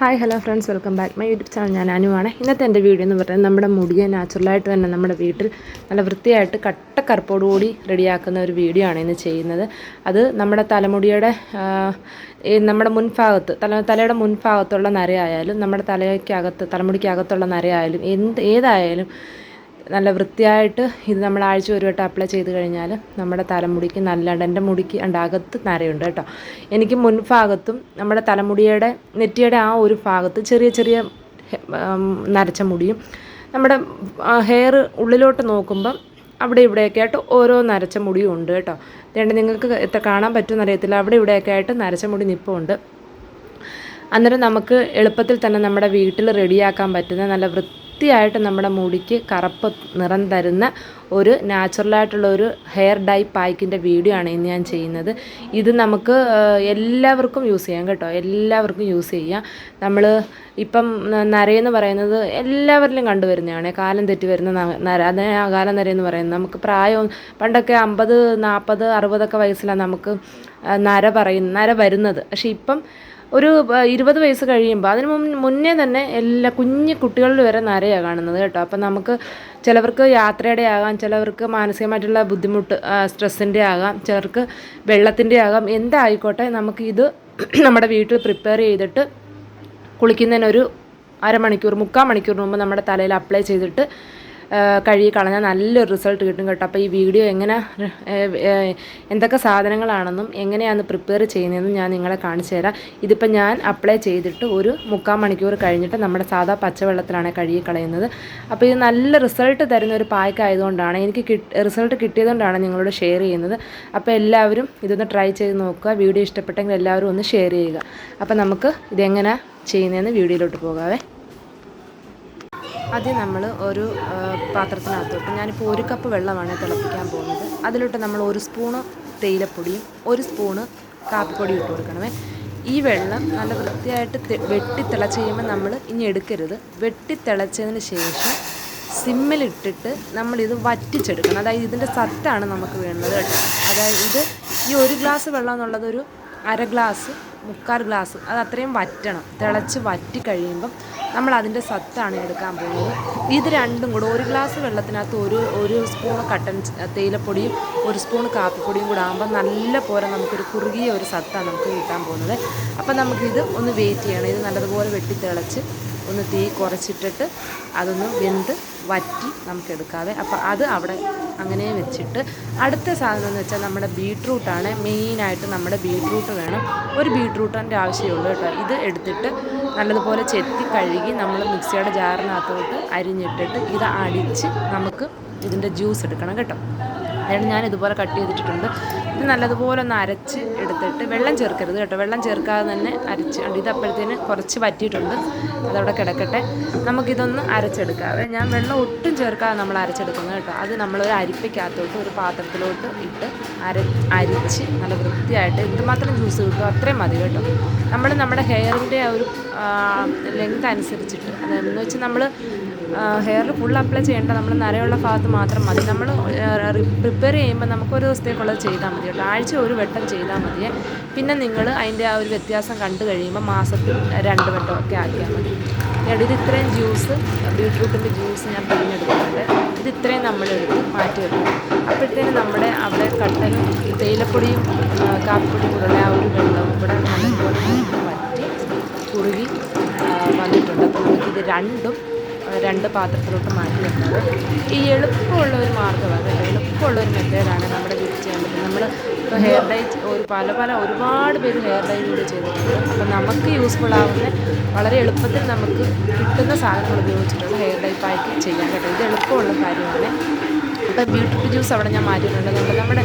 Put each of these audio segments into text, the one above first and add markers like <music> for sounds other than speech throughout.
Hi hello friends welcome back my YouTube channel ഞാൻ അനുവാണ് ഇന്നത്തെ എന്റെ വീഡിയോ എന്ന് പറയുന്നത് നമ്മുടെ മുടിയെ നാച്ചുറലായിട്ട് തന്നെ നമ്മുടെ വീട്ടിൽ നല്ല വൃത്തിയായിട്ട് കട്ട കട്ടക്കറുപ്പോടുകൂടി റെഡിയാക്കുന്ന ഒരു വീഡിയോ ആണ് ഇന്ന് ചെയ്യുന്നത്. അത് നമ്മുടെ തലമുടിയുടെ നമ്മുടെ മുൻഭാഗത്ത് തല തലയുടെ മുൻഭാഗത്തുള്ള നരയായാലും നമ്മുടെ തലയ്ക്കകത്ത് തലമുടിക്കകത്തുള്ള നരയായാലും എന്ത് ഏതായാലും നല്ല വൃത്തിയായിട്ട് ഇത് നമ്മൾ ആഴ്ച ഒരു വട്ടം അപ്ലൈ ചെയ്ത് കഴിഞ്ഞാൽ നമ്മുടെ തലമുടിക്ക് നല്ലണ്ട് എന്റെ മുടിക്ക് ഉണ്ട് അകത്ത് നരയുണ്ട് കേട്ടോ. എനിക്ക് മുൻഭാഗത്തും നമ്മുടെ തലമുടിയുടെ നെറ്റിയുടെ ആ ഒരു ഭാഗത്ത് ചെറിയ ചെറിയ നരച്ച മുടിയും നമ്മുടെ ഹെയർ ഉള്ളിലോട്ട് നോക്കുമ്പം അവിടെ ഇവിടെയൊക്കെ ആയിട്ട് ഓരോ നരച്ച മുടിയും ഉണ്ട് കേട്ടോ. അതുകൊണ്ട് നിങ്ങൾക്ക് എത്ര കാണാൻ പറ്റുമെന്ന് അറിയത്തില്ല. അവിടെ ഇവിടെയൊക്കെ ആയിട്ട് നരച്ച മുടി നിപ്പുണ്ട്. അന്നേരം നമുക്ക് എളുപ്പത്തിൽ തന്നെ നമ്മുടെ വീട്ടിൽ റെഡിയാക്കാൻ പറ്റുന്ന നല്ല വൃത്തിയായിട്ട് നമ്മുടെ മുടിക്ക് കറുപ്പ് നിറം തരുന്ന ഒരു നാച്ചുറലായിട്ടുള്ള ഒരു ഹെയർ ഡൈ പായ്ക്കിന്റെ വീഡിയോ ആണ് ഇന്ന് ഞാൻ ചെയ്യുന്നത്. ഇത് നമുക്ക് എല്ലാവർക്കും യൂസ് ചെയ്യാം കേട്ടോ. എല്ലാവർക്കും യൂസ് ചെയ്യാം. നമ്മൾ ഇപ്പം നരയെന്ന് പറയുന്നത് എല്ലാവരിലും കണ്ടുവരുന്നതാണ്. കാലം തെറ്റി വരുന്ന നര അതിനെ കാലം നരയെന്ന് പറയുന്നത്. നമുക്ക് പ്രായം പണ്ടൊക്കെ അമ്പത് നാൽപ്പത് അറുപതൊക്കെ വയസ്സിലാണ് നമുക്ക് നര പറയുന്ന നര വരുന്നത്. പക്ഷേ ഇപ്പം ഒരു ഇരുപത് വയസ്സ് കഴിയുമ്പോൾ അതിന് മുന്നേ തന്നെ എല്ലാ കുഞ്ഞു കുട്ടികളിൽ വരെ നരയാണ് കാണുന്നത് കേട്ടോ. അപ്പം നമുക്ക് ചിലവർക്ക് യാത്രയുടെ ആകാം ചിലവർക്ക് മാനസികമായിട്ടുള്ള ബുദ്ധിമുട്ട് സ്ട്രെസ്സിന്റെ ആകാം ചിലർക്ക് വെള്ളത്തിന്റെ ആകാം എന്തായിക്കോട്ടെ നമുക്ക് ഇത് <clears throat> നമ്മുടെ വീട്ടിൽ പ്രിപ്പയർ ചെയ്തിട്ട് കുളിക്കുന്നതിനൊരു അരമണിക്കൂർ മുക്കാൽ മണിക്കൂർ മുമ്പ് നമ്മുടെ തലയിൽ അപ്ലൈ ചെയ്തിട്ട് കഴുകി കളഞ്ഞാൽ നല്ലൊരു റിസൾട്ട് കിട്ടും കേട്ടോ. അപ്പോൾ ഈ വീഡിയോ എങ്ങനെ എന്തൊക്കെ സാധനങ്ങളാണെന്നും എങ്ങനെയാണ് പ്രിപ്പയർ ചെയ്യുന്നതെന്നും ഞാൻ നിങ്ങളെ കാണിച്ചു തരാം. ഇതിപ്പോൾ ഞാൻ അപ്ലൈ ചെയ്തിട്ട് ഒരു മുക്കാൽ മണിക്കൂർ കഴിഞ്ഞിട്ട് നമ്മുടെ സാധാ പച്ചവെള്ളത്തിലാണ് കഴുകി കളയുന്നത്. അപ്പോൾ ഇത് നല്ല റിസൾട്ട് തരുന്ന ഒരു പായ്ക്ക് ആയതുകൊണ്ടാണ് എനിക്ക് റിസൾട്ട് കിട്ടിയതുകൊണ്ടാണ് നിങ്ങളോട് ഷെയർ ചെയ്യുന്നത്. അപ്പോൾ എല്ലാവരും ഇതൊന്ന് ട്രൈ ചെയ്ത് നോക്കുക. വീഡിയോ ഇഷ്ടപ്പെട്ടെങ്കിൽ എല്ലാവരും ഒന്ന് ഷെയർ ചെയ്യുക. അപ്പോൾ നമുക്ക് ഇതെങ്ങനെ ചെയ്യുന്നതെന്ന് വീഡിയോയിലോട്ട് പോകാവേ. ആദ്യം നമ്മൾ ഒരു പാത്രത്തിനകത്ത് പാത്രത്തിനകത്തോട്ട് ഞാനിപ്പോൾ ഒരു കപ്പ് വെള്ളമാണ് തിളപ്പിക്കാൻ പോകുന്നത്. അതിലോട്ട് നമ്മൾ ഒരു സ്പൂണ് തേയിലപ്പൊടിയും ഒരു സ്പൂണ് കാപ്പിപ്പൊടിയും ഇട്ട് കൊടുക്കണമേ. ഈ വെള്ളം നല്ല വൃത്തിയായിട്ട് വെട്ടി തിളച്ച് കഴിയുമ്പോൾ നമ്മൾ ഇനി എടുക്കരുത്. വെട്ടി തിളച്ചതിന് ശേഷം സിമ്മിലിട്ടിട്ട് നമ്മളിത് വറ്റിച്ചെടുക്കണം. അതായത് ഇതിന്റെ സത്താണ് നമുക്ക് വേണ്ടത് കേട്ടോ. അതായത് ഇത് ഈ ഒരു ഗ്ലാസ് വെള്ളം എന്നുള്ളത് ഒരു അര ഗ്ലാസ് മുക്കാൽ ഗ്ലാസ് അത് അത്രയും വറ്റണം. തിളച്ച് വറ്റി കഴിയുമ്പം നമ്മൾ അതിന്റെ സത്താണ് എടുക്കാൻ പോകുന്നത്. ഇത് രണ്ടും കൂടെ ഒരു ഗ്ലാസ് വെള്ളത്തിനകത്ത് ഒരു ഒരു സ്പൂൺ കട്ടൻ തേയിലപ്പൊടിയും ഒരു സ്പൂൺ കാപ്പിപ്പൊടിയും കൂടെ ആകുമ്പോൾ നല്ല പോലെ നമുക്കൊരു കുറുകിയ ഒരു സത്താണ് നമുക്ക് കിട്ടാൻ പോകുന്നത്. അപ്പം നമുക്കിത് ഒന്ന് വെയിറ്റ് ചെയ്യണം. ഇത് നല്ലതുപോലെ വെട്ടി തിളച്ച് ഒന്ന് തീ കുറച്ചിട്ടിട്ട് അതൊന്ന് വെന്ത് വറ്റി നമുക്ക് എടുക്കാവേ അപ്പോൾ അത് അവിടെ അങ്ങനെ വെച്ചിട്ട് അടുത്ത സാധനം എന്ന് വെച്ചാൽ നമ്മുടെ ബീട്രൂട്ടാണ്. മെയിനായിട്ട് നമ്മുടെ ബീട്രൂട്ട് വേണം. ഒരു ബീട്രൂട്ടിന്റെ ആവശ്യമുള്ളൂ കേട്ടോ. ഇത് എടുത്തിട്ട് നല്ലതുപോലെ ചെത്തി കഴുകി നമ്മൾ മിക്സിയുടെ ജാറിനകത്തോട്ട് അരിഞ്ഞിട്ടിട്ട് ഇത് അടിച്ച് നമുക്ക് ഇതിന്റെ ജ്യൂസ് എടുക്കണം കേട്ടോ. അതായത് ഞാൻ ഇതുപോലെ കട്ട് ചെയ്തിട്ടുണ്ട് ഇത് നല്ലതുപോലെ ഒന്ന് അരച്ച് എടുത്തിട്ട് വെള്ളം ചേർക്കരുത് കേട്ടോ. വെള്ളം ചേർക്കാതെ തന്നെ അരച്ച് ഇത് അപ്പോഴത്തേന് കുറച്ച് പറ്റിയിട്ടുണ്ട് അതവിടെ കിടക്കട്ടെ. നമുക്കിതൊന്ന് അരച്ചെടുക്കാം ഞാൻ വെള്ളം ഒട്ടും ചേർക്കാതെ നമ്മൾ അരച്ചെടുക്കുന്നത് കേട്ടോ. അത് നമ്മളൊരു അരിപ്പയ്ക്കകത്തോട്ട് ഒരു പാത്രത്തിലോട്ട് ഇട്ട് അര അരിച്ച് നല്ല വൃത്തിയായിട്ട് എന്തുമാത്രം ജ്യൂസ് കിട്ടുമോ അത്രയും മതി കേട്ടോ. നമ്മൾ നമ്മുടെ ഹെയറിന്റെ ആ ഒരു ലെങ്ത് അനുസരിച്ചിട്ട്. അതെന്ന് വെച്ച് നമ്മൾ ഹെയറിൽ ഫുൾ അപ്ലൈ ചെയ്യേണ്ട നമ്മൾ നരയുള്ള ഭാഗത്ത് മാത്രം മതി. നമ്മൾ പ്രിപ്പയർ ചെയ്യുമ്പോൾ നമുക്ക് ഒരു ദിവസത്തേക്കുള്ളത് ചെയ്താൽ മതി കേട്ടോ. ആഴ്ച ഒരു വട്ടം ചെയ്താൽ മതിയേ പിന്നെ നിങ്ങൾ അതിന്റെ ആ ഒരു വ്യത്യാസം കണ്ടു കഴിയുമ്പോൾ മാസത്തിൽ രണ്ട് വട്ടമൊക്കെ ആക്കിയാൽ മതി. ഇത് ഇത്രയും ജ്യൂസ് ബീട്രൂട്ടിന്റെ ജ്യൂസ് ഞാൻ പിഴിഞ്ഞെടുക്കുന്നുണ്ട്. ഇത് ഇത്രയും നമ്മളെടുത്ത് മാറ്റി വെക്കും. അപ്പോഴത്തേനും നമ്മുടെ അവിടെ കട്ടലും തേയിലപ്പൊടിയും കാപ്പിപ്പൊടിയും കൂടെയുള്ള ആ ഒരു വെള്ളവും കൂടെ നല്ലതുപോലെ വറ്റി കുറുകി വന്നിട്ടുണ്ട്. അപ്പോൾ നമുക്കിത് രണ്ടും രണ്ട് പാത്രത്തിലോട്ട് മാറ്റി വെക്കുന്നത്. ഈ എളുപ്പമുള്ള ഒരു മാർഗമാണ് എളുപ്പമുള്ള ഒരു മെത്തേഡാണ് നമ്മുടെ വീട്ടിൽ ചെയ്യാൻ പറ്റുന്നത്. നമ്മൾ ഇപ്പോൾ ഹെയർ ഡൈ ഒരു പല പല ഒരുപാട് പേര് ഹെയർ ഡൈ കൂടി ചെയ്തിട്ടുണ്ട്. അപ്പോൾ നമുക്ക് യൂസ്ഫുൾ ആവുന്ന വളരെ എളുപ്പത്തിൽ നമുക്ക് കിട്ടുന്ന സാധനങ്ങൾ ഉപയോഗിച്ചിട്ടുള്ള ഹെയർ ഡൈ പാക്ക് ചെയ്യാൻ കേട്ടോ ഇത് എളുപ്പമുള്ള കാര്യമാണ്. അപ്പം ബീട്രൂട്ട് ജ്യൂസ് അവിടെ ഞാൻ മാറ്റിയിട്ടുണ്ട്. നമ്മൾ നമ്മുടെ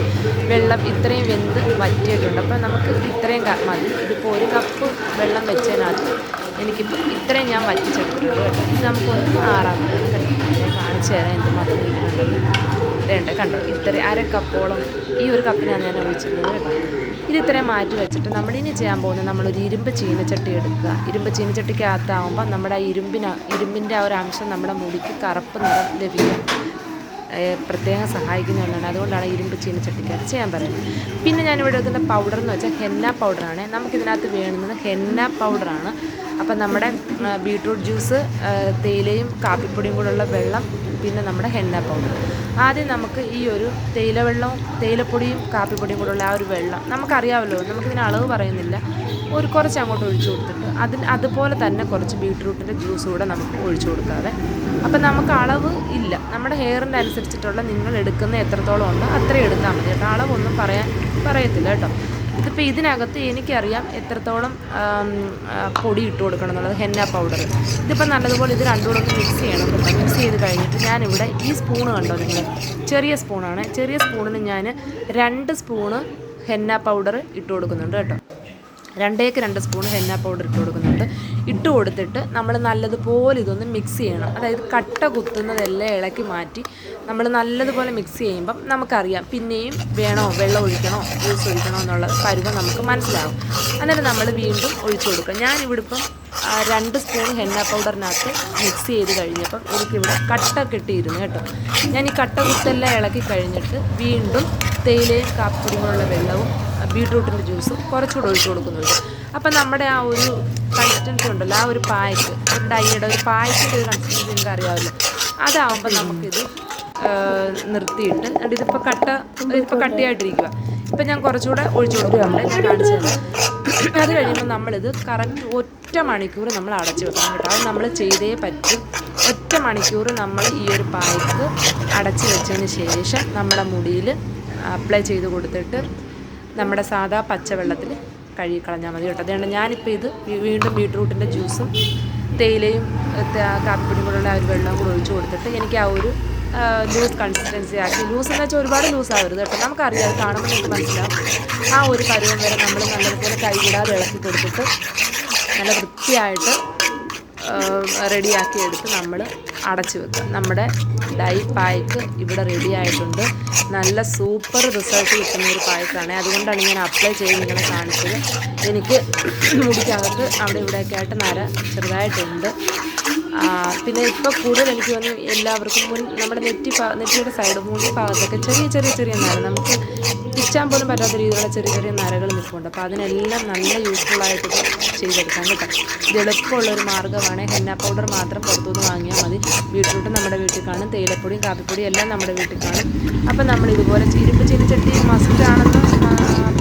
വെള്ളം ഇത്രയും വെന്ത് വറ്റിയിട്ടുണ്ട്. അപ്പോൾ നമുക്ക് ഇത്രയും മതി. ഇതിപ്പോൾ ഒരു കപ്പ് വെള്ളം വെച്ചതിനകത്ത് എനിക്കിപ്പോൾ ഇത്രയും ഞാൻ വറ്റിച്ചെടുത്തിട്ടുണ്ട് കേട്ടോ. ഇത് നമുക്കൊന്ന് ആറാം കേട്ടോ ഞാൻ കാണിച്ചു തരാം എന്ത് മാത്രം വേണ്ട കണ്ടോ? ഇത്ര അര കപ്പോളം ഈ ഒരു കപ്പിനാണ് ഞാൻ ഒഴിച്ചിരുന്നത് കേട്ടോ. ഇത് ഇത്രയും മാറ്റി വെച്ചിട്ട് നമ്മളിനി ചെയ്യാൻ പോകുന്നത് നമ്മളൊരു ഇരുമ്പ് ചീനച്ചട്ടി എടുക്കുക. ഇരുമ്പ് ചീനച്ചട്ടിക്കകത്താവുമ്പോൾ നമ്മുടെ ആ ഇരുമ്പിന് ഇരുമ്പിന്റെ ആ ഒരു അംശം നമ്മുടെ മുടിക്ക് കറുപ്പ് നിറം ലഭിക്കും. പ്രത്യേകം സഹായിക്കുന്ന ഒന്നാണ്. അതുകൊണ്ടാണ് ഇരുമ്പ് ചീനച്ചട്ടിക്കകത്ത് ചെയ്യാൻ പറയുന്നത്. പിന്നെ ഞാനിവിടെ വെക്കുന്ന പൗഡർ എന്ന് വെച്ചാൽ ഹെന്ന പൗഡറാണ് നമുക്കിതിനകത്ത് വേണുന്നത് ഹെന്ന പൗഡറാണ് അപ്പം നമ്മുടെ ബീട്രൂട്ട് ജ്യൂസ് തേയിലയും കാപ്പിപ്പൊടിയും കൂടെയുള്ള വെള്ളം പിന്നെ നമ്മുടെ ഹെന്ന പൗഡർ ആദ്യം നമുക്ക് ഈ ഒരു തേയില വെള്ളവും തേയിലപ്പൊടിയും കാപ്പിപ്പൊടിയും കൂടെയുള്ള ആ ഒരു വെള്ളം നമുക്കറിയാമല്ലോ നമുക്കിതിന് അളവ് പറയുന്നില്ല. ഒരു കുറച്ച് അങ്ങോട്ട് ഒഴിച്ചു കൊടുത്തിട്ട് അതിന് അതുപോലെ തന്നെ കുറച്ച് ബീട്രൂട്ടിന്റെ ജ്യൂസ് കൂടെ നമുക്ക് ഒഴിച്ചു കൊടുക്കാതെ അപ്പം നമുക്ക് അളവ് ഇല്ല. നമ്മുടെ ഹെയറിന്റെ അനുസരിച്ചിട്ടുള്ള നിങ്ങൾ എടുക്കുന്ന എത്രത്തോളം ഉണ്ടോ അത്രയും എടുത്താൽ മതി കേട്ടോ. അളവൊന്നും പറയാൻ പറയത്തില്ല കേട്ടോ. ഇതിപ്പോൾ ഇതിനകത്ത് എനിക്കറിയാം എത്രത്തോളം പൊടി ഇട്ട് കൊടുക്കണം എന്നുള്ളത്. Henna powder. ഇതിപ്പോൾ നല്ലതുപോലെ ഇത് രണ്ടുകൂടെ ഒന്ന് മിക്സ് ചെയ്യണം കേട്ടോ. മിക്സ് ചെയ്ത് കഴിഞ്ഞിട്ട് ഞാനിവിടെ ഈ സ്പൂണ് കണ്ടോ നിങ്ങൾ? ചെറിയ സ്പൂണാണ്. ചെറിയ സ്പൂണിന് ഞാൻ രണ്ട് സ്പൂണ് ഹെന്ന പൗഡർ ഇട്ട് കൊടുക്കുന്നുണ്ട് കേട്ടോ. രണ്ടേക്ക് രണ്ട് സ്പൂൺ ഹെന്ന പൗഡർ ഇട്ട് കൊടുക്കുന്നുണ്ട്. ഇട്ട് കൊടുത്തിട്ട് നമ്മൾ നല്ലതുപോലെ ഇതൊന്ന് മിക്സ് ചെയ്യണം. അതായത് കട്ട കുത്തുന്നതെല്ലാം ഇളക്കി മാറ്റി നമ്മൾ നല്ലതുപോലെ മിക്സ് ചെയ്യുമ്പം നമുക്കറിയാം പിന്നെയും വേണോ വെള്ളം ഒഴിക്കണോ ജ്യൂസ് ഒഴിക്കണോ എന്നുള്ള പരുവം നമുക്ക് മനസ്സിലാവും. അന്നേരം നമ്മൾ വീണ്ടും ഒഴിച്ചു കൊടുക്കുക. ഞാനിവിടെ ഇപ്പം രണ്ട് സ്പൂൺ ഹെന്ന പൗഡറിനകത്ത് മിക്സ് ചെയ്ത് കഴിഞ്ഞപ്പം എനിക്കിവിടെ കട്ട കിട്ടിയിരുന്നു കേട്ടോ. ഞാൻ ഈ കട്ട കുത്തെല്ലാം ഇളക്കി കഴിഞ്ഞിട്ട് വീണ്ടും തേയിലയും കാപ്പിപ്പൊടിയുമുള്ള വെള്ളവും ബീട്രൂട്ടിന്റെ ജ്യൂസും കുറച്ചുകൂടെ ഒഴിച്ചു കൊടുക്കുന്നുണ്ട്. അപ്പം നമ്മുടെ ആ ഒരു കൺസിസ്റ്റൻസി ഉണ്ടല്ലോ ആ ഒരു പായ്ക്ക് ഒരു ഡൈയുടെ ഒരു പായ്ക്കിന്റെ ഒരു കൺസിസ്റ്റൻസി നിങ്ങൾക്ക് അറിയാമല്ലോ. അതാവുമ്പോൾ നമുക്കിത് നിർത്തിയിട്ട് ഇതിപ്പോൾ കട്ട ഇതിപ്പോൾ കട്ടിയായിട്ടിരിക്കുക ഇപ്പം ഞാൻ കുറച്ചുകൂടെ ഒഴിച്ചു കൊടുക്കുന്നുണ്ട് ഞാൻ കാണിച്ചു തരാം. അത് കഴിയുമ്പോൾ നമ്മളിത് കറക്റ്റ് ഒറ്റ മണിക്കൂർ നമ്മൾ അടച്ചു വെക്കണം കേട്ടോ. അത് നമ്മൾ ചെയ്തേ പറ്റും. ഒറ്റ മണിക്കൂർ നമ്മൾ ഈ ഒരു പായ്ക്ക് അടച്ചു വെച്ചതിന് ശേഷം നമ്മുടെ മുടിയിൽ അപ്ലൈ ചെയ്ത് കൊടുത്തിട്ട് നമ്മുടെ സാധാ പച്ചവെള്ളത്തിൽ കഴുകി കളഞ്ഞാൽ മതി കേട്ടോ. അതുകൊണ്ട് ഞാനിപ്പോൾ ഇത് വീണ്ടും ബീട്രൂട്ടിന്റെ ജ്യൂസും തേയിലയും കാപ്പിപ്പൊടിയും കൂടെയുള്ള ആ ഒരു വെള്ളം കൂടെ ഒഴിച്ച് കൊടുത്തിട്ട് എനിക്ക് ആ ഒരു ലൂസ് കൺസിസ്റ്റൻസി ആക്കി. ലൂസ് എന്ന് വെച്ചാൽ ഒരുപാട് ലൂസ് ആവരുത് കേട്ടോ. നമുക്കറിയാം അത് കാണുമ്പോൾ നമുക്ക് മനസ്സിലാവും. ആ ഒരു പരുവം വരെ നമ്മൾ നല്ലതുപോലെ കൈവിടാതെ ഇളക്കി കൊടുത്തിട്ട് നല്ല വൃത്തിയായിട്ട് റെഡിയാക്കി എടുത്ത് നമ്മൾ അടച്ചു വെക്കുക. നമ്മുടെ ഡൈ പായ്ക്ക് ഇവിടെ റെഡി ആയിട്ടുണ്ട്. നല്ല സൂപ്പർ റിസൾട്ട് കിട്ടുന്ന ഒരു പായ്ക്കാണ്. അതുകൊണ്ടാണ് ഞാൻ അപ്ലൈ ചെയ്ത് നിങ്ങളെ കാണിച്ചത്. എനിക്ക് മുടിക്കകത്ത് അവിടെ ഇവിടെയൊക്കെ ആയിട്ട് നര ചെറുതായിട്ടുണ്ട്. പിന്നെ ഇപ്പോൾ കൂടുതൽ എനിക്ക് തോന്നുന്നു എല്ലാവർക്കും മുൻ നമ്മുടെ നെറ്റി നെറ്റിയുടെ സൈഡ് മൂന്ന് ഭാഗത്തൊക്കെ ചെറിയ ചെറിയ ചെറിയ നര. നമുക്ക് പിച്ചാൻ പോലും പറ്റാത്ത രീതിയിലുള്ള ചെറിയ ചെറിയ നരകൾ നിൽപ്പുണ്ട്. അപ്പോൾ അതിനെല്ലാം നല്ല യൂസ്ഫുൾ ആയിട്ട് ചെയ്തെടുക്കാൻ കേട്ടോ ഇത് എളുപ്പമുള്ള ഒരു മാർഗമാണ്. ഹെന്ന പൗഡർ മാത്രം പുറത്തുനിന്ന് വാങ്ങിയാൽ മതി. ബീട്രൂട്ട് നമ്മുടെ വീട്ടിൽ കാണും. തേയിലപ്പൊടിയും കാപ്പിപ്പൊടിയും എല്ലാം നമ്മുടെ വീട്ടിൽ കാണും. അപ്പം നമ്മൾ ഇതുപോലെ ഇരുമ്പ് ചീനിച്ചട്ടി മസ്റ്റ് ആണെന്ന്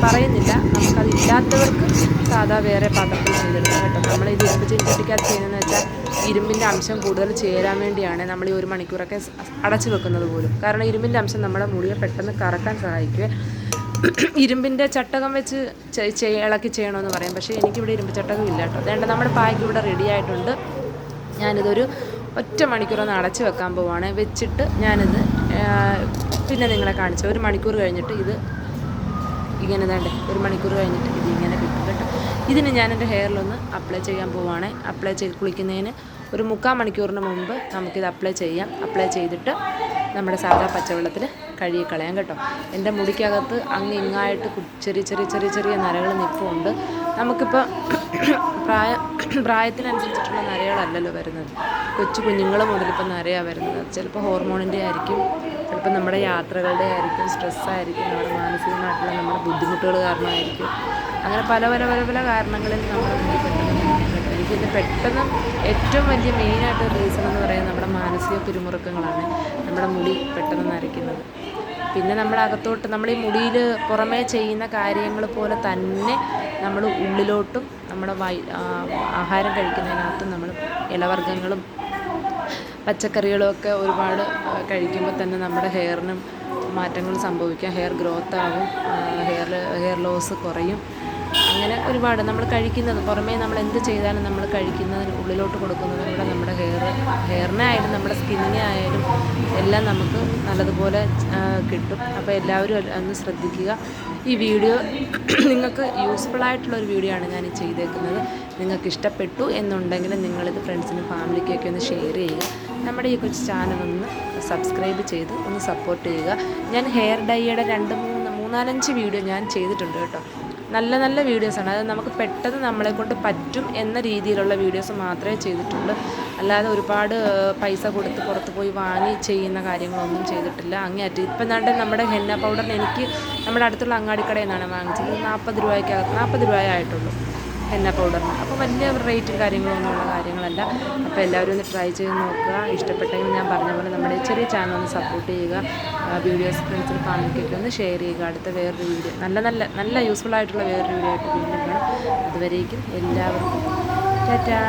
പറയുന്നില്ല. നമുക്കത് ഇല്ലാത്തവർക്ക് സാധാ വേറെ പാത്രത്തിൽ ചെയ്തെടുക്കാം കേട്ടോ. നമ്മൾ ഇത് ഇരുമ്പ് ചീനിച്ചട്ടിക്കകത്ത് ചെയ്യുന്നതെന്ന് വെച്ചാൽ ഇരുമ്പിന്റെ അംശം കൂടുതൽ ചേരാൻ വേണ്ടിയാണ് നമ്മൾ ഈ ഒരു മണിക്കൂറൊക്കെ അടച്ചു വെക്കുന്നത് പോലും. കാരണം ഇരുമ്പിന്റെ അംശം നമ്മുടെ മുടിയെ പെട്ടെന്ന് കറക്കാൻ സഹായിക്കുക ഇരുമ്പിന്റെ ചട്ടകം വെച്ച് ഇളക്കി ചെയ്യണമെന്ന് പറയും. പക്ഷേ എനിക്കിവിടെ ഇരുമ്പ് ചട്ടകം ഇല്ല കേട്ടോ. അതുകൊണ്ട് നമ്മുടെ പായ്ക്ക് ഇവിടെ റെഡി ആയിട്ടുണ്ട്. ഞാനിതൊരു ഒറ്റ മണിക്കൂറൊന്ന് അടച്ച് വെക്കാൻ പോവാണ്. വെച്ചിട്ട് ഞാനിത് പിന്നെ നിങ്ങളെ കാണിച്ചു ഒരു മണിക്കൂർ കഴിഞ്ഞിട്ട് ഇത് ഇങ്ങനെ വേണ്ടേ ഒരു മണിക്കൂർ കഴിഞ്ഞിട്ട് ഇത് ഇങ്ങനെ കിട്ടും കേട്ടോ. ഇതിന് ഞാൻ എന്റെ ഹെയറിലൊന്ന് അപ്ലൈ ചെയ്യാൻ പോവാണ്. അപ്ലൈ ചെയ്ത് കുളിക്കുന്നതിന് ഒരു മുക്കാൽ മണിക്കൂറിന് മുമ്പ് നമുക്കിത് അപ്ലൈ ചെയ്യാം. അപ്ലൈ ചെയ്തിട്ട് നമ്മുടെ സാധാ പച്ചവെള്ളത്തിൽ കഴുകി കളയാം കേട്ടോ. എന്റെ മുടിക്കകത്ത് അങ്ങ് ഇങ്ങായിട്ട് ചെറിയ ചെറിയ ചെറിയ ചെറിയ നരകൾ നിൽപ്പുണ്ട് നമുക്കിപ്പോൾ <clears throat> പ്രായ പ്രായത്തിനനുസരിച്ചിട്ടുള്ള നരകളല്ലല്ലോ വരുന്നത്. കൊച്ചു കുഞ്ഞുങ്ങൾ മുതലിപ്പോൾ നരയാണ് വരുന്നത്. ചിലപ്പോൾ ഹോർമോണിന്റെ ആയിരിക്കും. ചിലപ്പോൾ നമ്മുടെ യാത്രകളുടെ ആയിരിക്കും. സ്ട്രെസ്സായിരിക്കും നമ്മുടെ മാനസികമായിട്ടുള്ള നമ്മുടെ ബുദ്ധിമുട്ടുകൾ കാരണമായിരിക്കും. അങ്ങനെ പല പല പല പല കാരണങ്ങളിൽ കേട്ടോ. എനിക്കിത് പെട്ടെന്ന് ഏറ്റവും വലിയ മെയിനായിട്ട് റീസൺ എന്ന് പറയുന്നത് നമ്മുടെ മാനസിക പിരിമുറുക്കങ്ങളാണ് നമ്മുടെ മുടി പെട്ടെന്ന് നരയ്ക്കുന്നത്. പിന്നെ നമ്മൾ അകത്തോട്ട് നമ്മൾ ഈ മുടിയിൽ പുറമേ ചെയ്യുന്ന കാര്യങ്ങൾ പോലെ തന്നെ നമ്മൾ ഉള്ളിലോട്ടും നമ്മുടെ വൈ ആഹാരം കഴിക്കുന്നതിനകത്തും നമ്മൾ ഇലവർഗങ്ങളും പച്ചക്കറികളും ഒക്കെ ഒരുപാട് കഴിക്കുമ്പോൾ തന്നെ നമ്മുടെ ഹെയറിനും മാറ്റങ്ങൾ സംഭവിക്കാം. ഹെയർ ഗ്രോത്ത് ആകും ഹെയർ ഹെയർ ലോസ് കുറയും. അങ്ങനെ ഒരുപാട് നമ്മൾ കഴിക്കുന്നത് പുറമേ നമ്മൾ എന്ത് ചെയ്താലും നമ്മൾ കഴിക്കുന്നതിന് ഉള്ളിലോട്ട് കൊടുക്കുന്നതിലൂടെ നമ്മുടെ ഹെയർ ഹെയറിനെ ആയാലും നമ്മുടെ സ്കിന്നിനെ ആയാലും എല്ലാം നമുക്ക് നല്ലതുപോലെ കിട്ടും. അപ്പോൾ എല്ലാവരും ഒന്ന് ശ്രദ്ധിക്കുക. ഈ വീഡിയോ <clears throat> നിങ്ങൾക്ക് യൂസ്ഫുൾ ആയിട്ടുള്ള ഒരു വീഡിയോ ആണ് ഞാൻ ചെയ്തേക്കുന്നത്. നിങ്ങൾക്ക് ഇഷ്ടപ്പെട്ടു എന്നുണ്ടെങ്കിൽ നിങ്ങളിത് ഫ്രണ്ട്സിനും ഫാമിലിക്കൊക്കെ ഒന്ന് ഷെയർ ചെയ്യുക. നമ്മുടെ ഈ കൊച്ചു ചാനൽ ഒന്ന് സബ്സ്ക്രൈബ് ചെയ്ത് ഒന്ന് സപ്പോർട്ട് ചെയ്യുക. ഞാൻ ഹെയർ ഡൈയുടെ രണ്ട് മൂന്ന് മൂന്നാലഞ്ച് വീഡിയോ ഞാൻ ചെയ്തിട്ടുണ്ട് കേട്ടോ. നല്ല നല്ല വീഡിയോസാണ് അത് നമുക്ക് പെട്ടെന്ന് നമ്മളെ കൊണ്ട് പറ്റും എന്ന രീതിയിലുള്ള വീഡിയോസ് മാത്രമേ ചെയ്തിട്ടുള്ളൂ. അല്ലാതെ ഒരുപാട് പൈസ കൊടുത്ത് പുറത്ത് പോയി വാങ്ങി ചെയ്യുന്ന കാര്യങ്ങളൊന്നും ചെയ്തിട്ടില്ല. അങ്ങേയറ്റം ഇപ്പം എന്താണ്ട് നമ്മുടെ ഹെന്ന പൗഡറിന് എനിക്ക് നമ്മുടെ അടുത്തുള്ള അങ്ങാടിക്കടയിൽ നിന്നാണ് വാങ്ങിച്ചത്. നാൽപ്പത് രൂപയ്ക്കകത്ത് നാൽപ്പത് രൂപയായിട്ടുള്ളൂ ഹെന്ന പൗഡറിന്. അപ്പോൾ വലിയ റേറ്റും കാര്യങ്ങളൊന്നും ഉള്ള കാര്യങ്ങളല്ല. അപ്പോൾ എല്ലാവരും ഒന്ന് ട്രൈ ചെയ്ത് നോക്കുക. ഇഷ്ടപ്പെട്ടെങ്കിൽ ഞാൻ പറഞ്ഞ പോലെ നമ്മുടെ ചെറിയ ചാനൽ ഒന്ന് സപ്പോർട്ട് ചെയ്യുക. വീഡിയോസ് ഫ്രണ്ട്സിന് ഫാമിലിക്കൊക്കെ ഒന്ന് ഷെയർ ചെയ്യുക. അടുത്ത വേറൊരു വീഡിയോ നല്ല നല്ല നല്ല യൂസ്ഫുൾ ആയിട്ടുള്ള വേറൊരു വീഡിയോ ആയിട്ട് വീണ്ടും കാണാം. അതുവരേക്കും എല്ലാവർക്കും. ടാറ്റാ.